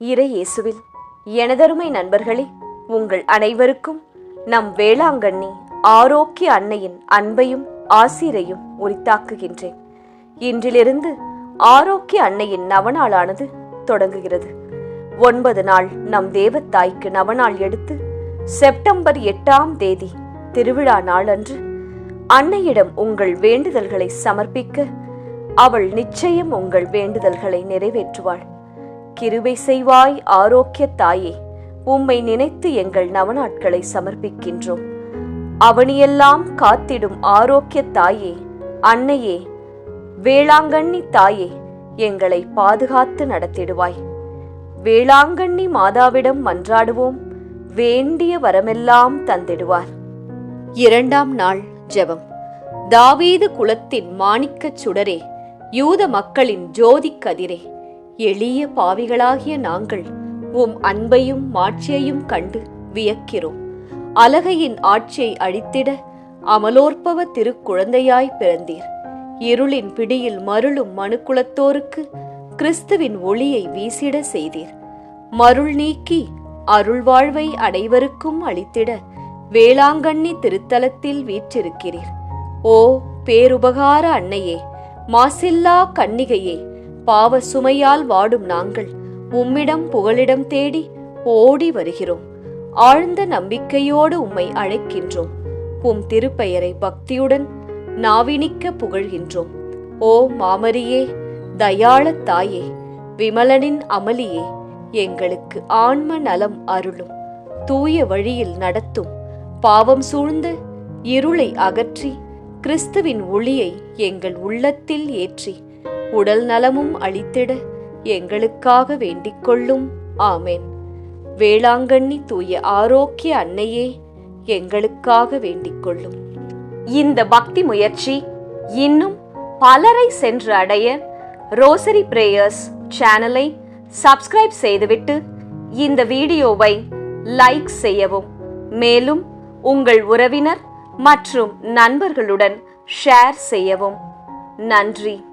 இறையேசுவில் எனதருமை நண்பர்களே உங்கள் அனைவருக்கும் நம் வேளாங்கண்ணி ஆரோக்கிய அன்னையின் அன்பையும் ஆசிரையும் உரித்தாக்குகின்றேன். இன்றிலிருந்து ஆரோக்கிய அன்னையின் நவநாளானது தொடங்குகிறது. ஒன்பது நாள் நம் தேவத்தாய்க்கு நவநாள் எடுத்து செப்டம்பர் எட்டாம் தேதி திருவிழா நாளன்று அன்னையிடம் உங்கள் வேண்டுதல்களை சமர்ப்பிக்க அவள் நிச்சயம் உங்கள் வேண்டுதல்களை நிறைவேற்றுவாள். கிருபை செய்வாய் ஆரோக்கிய தாயே. உம்மை நினைத்து எங்கள் நவநாட்களை சமர்ப்பிக்கின்றோம். அவனியெல்லாம் காத்திடும் ஆரோக்கிய தாயே. அன்னையே வேளாங்கண்ணி தாயே எங்களை பாதுகாத்து நடத்திடுவாய். வேளாங்கண்ணி மாதாவிடம் மன்றாடுவோம். வேண்டிய வரமெல்லாம் தந்திடுவார். இரண்டாம் நாள் ஜெபம். தாவீது குலத்தின் மாணிக்கச் சுடரே யூத மக்களின் ஜோதிக் கதிரே. எளிய பாவிகளாகிய நாங்கள் உம் அன்பையும் மாட்சியையும் கண்டு வியக்கிறோம். அலகையின் ஆட்சியை அழித்திட அமலோற்பவ திருக்குழந்தையாய் பிறந்தீர். இருளின் பிடியில் மருளும் மனுக்குலத்தோருக்கு கிறிஸ்துவின் ஒளியை வீசிட செய்தீர். மருள் நீக்கி அருள்வாழ்வை அனைவருக்கும் அளித்திட வேளாங்கண்ணி திருத்தலத்தில் வீற்றிருக்கிறீர். ஓ பேருபகார அன்னையே மாசில்லா கன்னிகையே பாவ சுமையால் வாடும் நாங்கள். உம்மிடம் புகலிடம் தேடி ஓடி வருகிறோம். ஆழ்ந்த நம்பிக்கையோடு உம்மை அழைக்கின்றோம். உம் திருப்பெயரை பக்தியுடன் நாவினிக்க புகழ்கின்றோம். ஓ மாமரியே தயாளத் தாயே விமலனின் அமளியே எங்களுக்கு ஆன்ம நலம் அருளும். தூய வழியில் நடத்தும். பாவம் சூழ்ந்த இருளை அகற்றி கிறிஸ்துவின் ஒளியை எங்கள் உள்ளத்தில் ஏற்றி உடல் நலமும் அளித்திட எங்களுக்காக வேண்டிக் கொள்ளும் ஆமேன். வேளாங்கண்ணி தூய ஆரோக்கிய அன்னையே எங்களுக்காக வேண்டிக் கொள்ளும் இந்த பக்தி முயற்சி இன்னும் பலரை சென்று அடைய ரோசரி பிரேயர்ஸ் சேனலை சப்ஸ்கிரைப் செய்துவிட்டு இந்த வீடியோவை லைக் செய்யவும். மேலும் உங்கள் உறவினர் மற்றும் நண்பர்களுடன் ஷேர் செய்யவும். நன்றி.